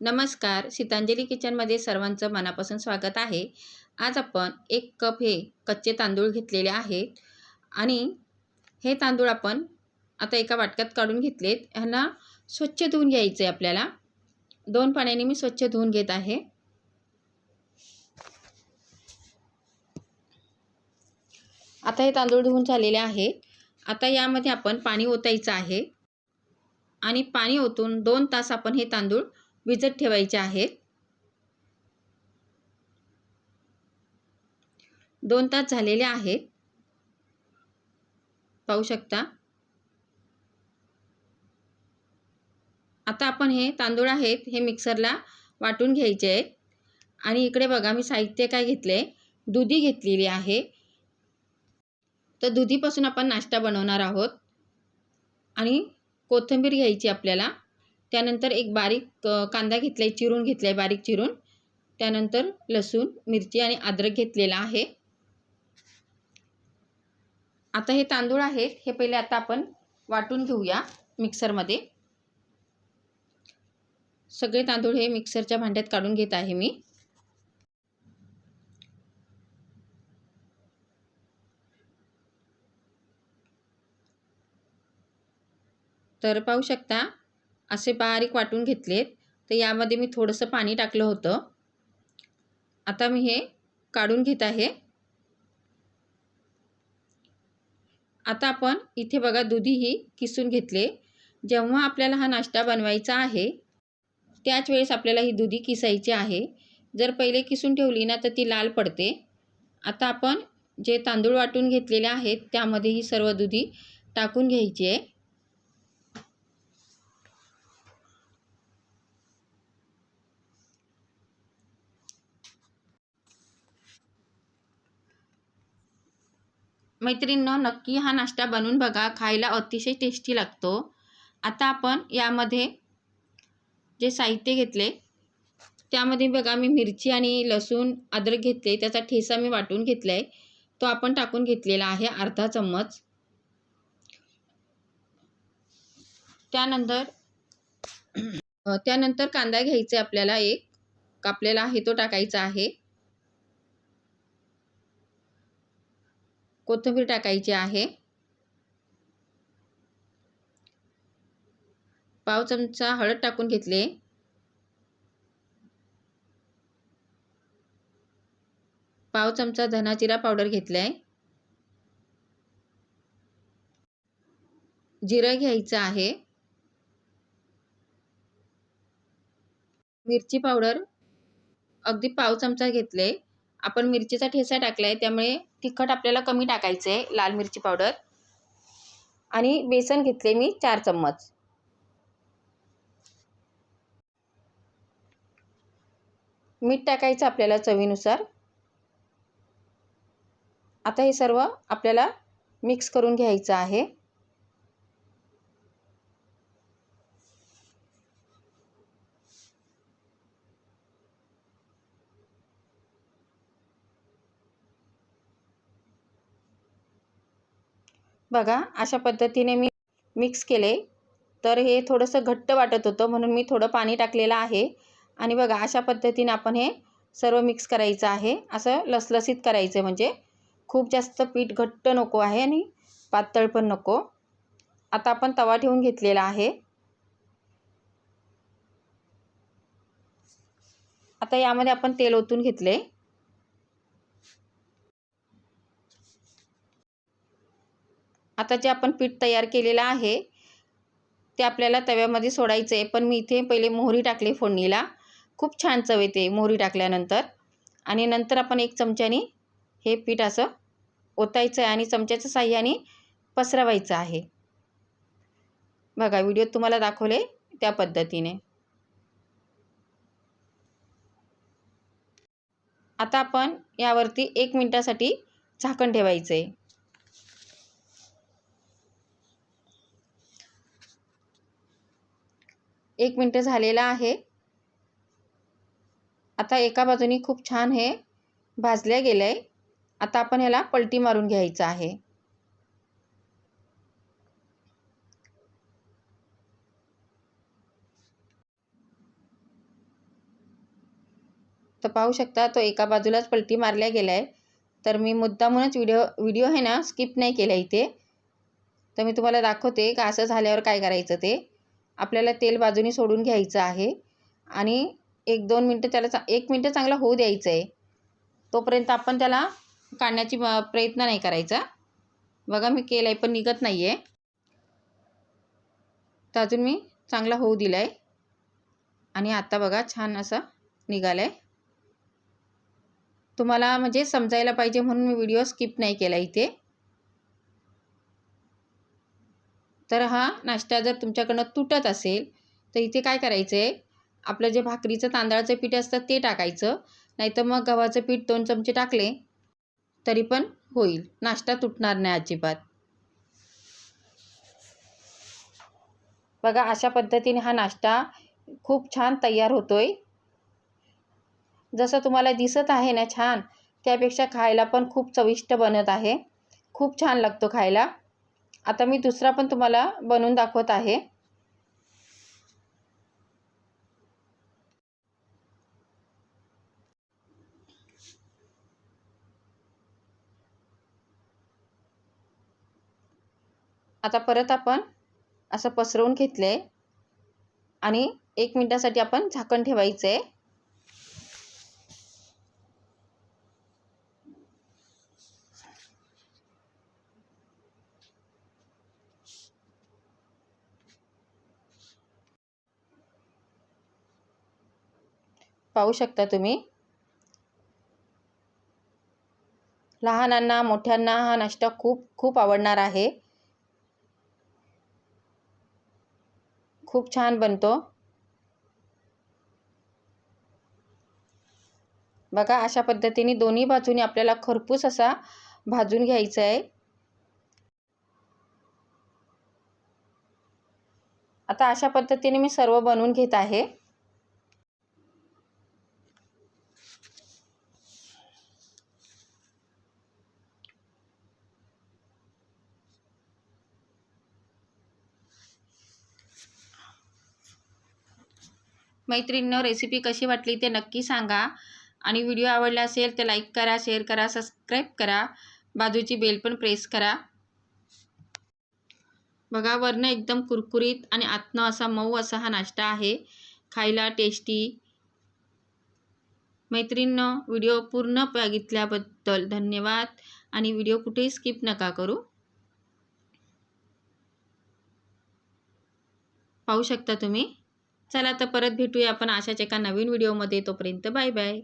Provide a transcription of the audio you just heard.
नमस्कार. सीतांजली किचनमध्ये सर्वांचं मनापासून स्वागत आहे. आज आपण एक कप हे कच्चे तांदूळ घेतलेले आहेत आणि हे तांदूळ आपण आता एका वाटक्यात काढून घेतलेत. ह्यांना स्वच्छ धुवून घ्यायचे आपल्याला. दोन पाण्याने मी स्वच्छ धुवून घेत आहे. आता हे तांदूळ धुवून झालेले आहेत. आता यामध्ये आपण पाणी ओतायचं आहे. आणि पाणी ओतून दोन तास आपण हे तांदूळ विजत ठेवायचे आहेत. दोन तास झालेले आहेत. पाहू शकता. आता आपण हे तांदूळ आहेत हे मिक्सरला वाटून घ्यायचे आहेत. आणि इकडे बघा मी साहित्य काय घेतले? दुधी घेतलेली आहे. तर दुधीपासून आपण नाश्ता बनवणार आहोत. आणि कोथिंबीर घ्यायची आपल्याला. त्यानंतर एक बारीक कांदा घेतला आहे चिरून घेतला आहे बारीक चिरून. त्यानंतर लसूण मिरची आणि अद्रक घेतलेला आहे. आता हे तांदूळ आहेत हे पहिले आता आपण वाटून घेऊया मिक्सरमध्ये. सगळे तांदूळ हे मिक्सरच्या भांड्यात काढून घेत आहे मी. तर पाहू शकता असे बारीक वाटून घेतलेत. तर यामध्ये मी थोडंसं पाणी टाकलं होतं. आता मी हे काढून घेत आहे. आता आपण इथे बघा दुधीही किसून घेतले. जेव्हा आपल्याला हा नाश्ता बनवायचा आहे त्याच वेळेस आपल्याला ही दुधी किसायची आहे. जर पहिले किसून ठेवली ना तर ती लाल पडते. आता आपण जे तांदूळ वाटून घेतलेले आहेत त्यामध्ये ही सर्व दुधी टाकून घ्यायची आहे. मैत्रिणींनो नक्की हा नाश्ता बनवून बघा. खायला अतिशय टेस्टी लागतो. आता आपण यामध्ये जे साहित्य घेतले त्यामध्ये बघा मी मिरची आणि लसूण अद्रक घेतले. त्याचा ठेसा मी वाटून घेतला आहे तो आपण टाकून घेतलेला आहे अर्धा चम्मच. त्यानंतर त्यानंतर कांदा घ्यायचा आहे आपल्याला एक. कापलेला आहे तो टाकायचा आहे. कोथिंबीर टाकायची आहे. पाव चमचा हळद टाकून घेतले. पाव चमचा धना जिरा पावडर घेतलाय. जिरं घ्यायचं आहे. मिरची पावडर. अगदी पाव चमचा घेतले आपण मिरचीचा ठेसा टाकलाय त्यामुळे तिखट आपल्याला कमी टाकायचं आहे लाल मिरची पावडर. आणि बेसन घेतले मी चार चम्मच. मीठ टाकायचं आपल्याला चवीनुसार. आता हे सर्व आपल्याला मिक्स करून घ्यायचं आहे. बघा अशा पद्धतीने मी मिक्स केले. तर हे थोडंसं घट्ट वाटत होतं म्हणून मी थोडं पाणी टाकलेलं आहे. आणि बघा अशा पद्धतीने आपण हे सर्व मिक्स करायचं आहे. असं लसलसीत करायचं आहे म्हणजे खूप जास्त पीठ घट्ट नको आहे आणि पातळ पण नको. आता आपण तवा ठेवून घेतलेला आहे. आता यामध्ये आपण तेल ओतून घेतले. आता जे आपण पीठ तयार केलेलं आहे ते आपल्याला तव्यामध्ये सोडायचं आहे. पण मी इथे पहिले मोहरी टाकली फोडणीला. खूप छान चव येते मोहरी टाकल्यानंतर. आणि नंतर आपण एक चमच्याने हे पीठ असं ओतायचं आहे आणि चमच्याच्या साह्याने पसरवायचं आहे. बघा व्हिडिओत तुम्हाला दाखवले त्या पद्धतीने. आता आपण यावरती एक मिनटासाठी झाकण ठेवायचं आहे एक मिनटं झालेला आहे. आता एका बाजूनी खूप छान हे भाजल्या गेलं. आहे आता आपण ह्याला पलटी मारून घ्यायचं आहे. तर पाहू शकता तो एका बाजूलाच पलटी मारल्या गेला आहे. तर मी मुद्दामूनच व्हिडिओ व्हिडिओ आहे ना स्किप नाही केला इथे. तर मी तुम्हाला दाखवते का असं झाल्यावर काय करायचं ते. आपल्याला तेल बाजूनी सोडून घ्यायचं आहे. आणि एक दोन मिनटं त्याला चा एक मिनटं चांगला होऊ द्यायचं आहे तोपर्यंत आपण त्याला काढण्याची प्रयत्न नाही करायचा. बघा मी केलं आहे पण निघत नाही आहे तर अजून मी चांगला होऊ दिला आहे आणि आता बघा छान असा निघाला आहे तुम्हाला म्हणजे समजायला पाहिजे म्हणून मी व्हिडिओ स्किप नाही केला इथे. तर हा नाश्ता जर तुमच्याकडनं तुटत असेल तर इथे काय करायचं आहे आपलं जे भाकरीचं तांदळाचं पीठ असतं ते टाकायचं नाहीतर मग गव्हाचं पीठ दोन चमचे टाकले तरी पण होईल. नाश्ता तुटणार नाही अजिबात. बघा अशा पद्धतीने हा नाश्ता खूप छान तयार होतोय. जसं तुम्हाला दिसत आहे ना छान त्यापेक्षा खायला पण खूप चविष्ट बनत आहे. खूप छान लागतो खायला. आता मी दुसरा पण तुम्हाला बनवून दाखवत आहे. आता परत आपण असं पसरवून घेतलं आहे आणि एक मिनटासाठी आपण झाकण ठेवायचं आहे पाहू शकता तुम्ही. लहानांना मोठ्यांना हा नाश्ता खूप खूप आवडणार आहे. खूप छान बनतो. बघा अशा पद्धतीने दोन्ही बाजूने आपल्याला खरपूस असा भाजून घ्यायचा आहे. आता अशा पद्धतीने मी सर्व बनवून घेत आहे. मैत्रिणीनं रेसिपी कशी वाटली ते नक्की सांगा. आणि व्हिडिओ आवडला असेल तर लाईक करा शेअर करा सबस्क्राईब करा. बाजूची बेल पण प्रेस करा. बघा वरनं एकदम कुरकुरीत आणि आतनं असा मऊ असा हा नाश्ता आहे. खायला टेस्टी मैत्रिणीनं व्हिडिओ पूर्ण बघितल्याबद्दल धन्यवाद. आणि व्हिडिओ कुठेही स्किप नका करू. पाहू शकता तुम्ही? चला तर परत भेटूया आपण अशाच एका नवीन व्हिडिओमध्ये. तोपर्यंत बाय बाय.